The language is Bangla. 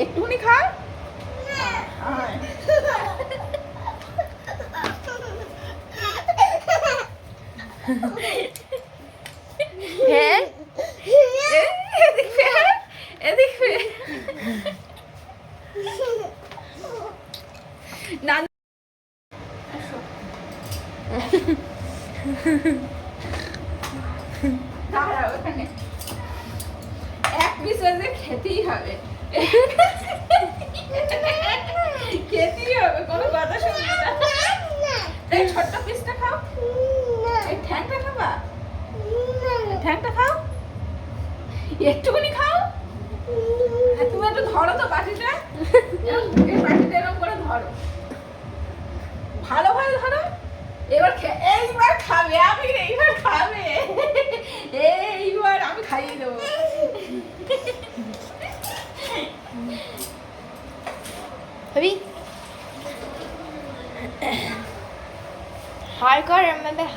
একটুখানি খা। আয়। ফের এদিক ফের না দাঁড়াও ওখানে। বিশ্বাসে খেতেই হবে। খেতেই হবে, কোনো কথা না। এই ছোট্ট পিসটা খাও। এই ঠ্যাংটা খাবা? ঠ্যাংটা খাও। একটুখানি খাও। তুমি একটু ধরো তো বাটিটা এই বাটিটা এরকম করে ধরো। ভালোভাবে ধরো। এবার এইবার খাবে। আমি এইবার খাবে এইবার আমি খাইয়ে দেবো হবি হাই কর আমাদের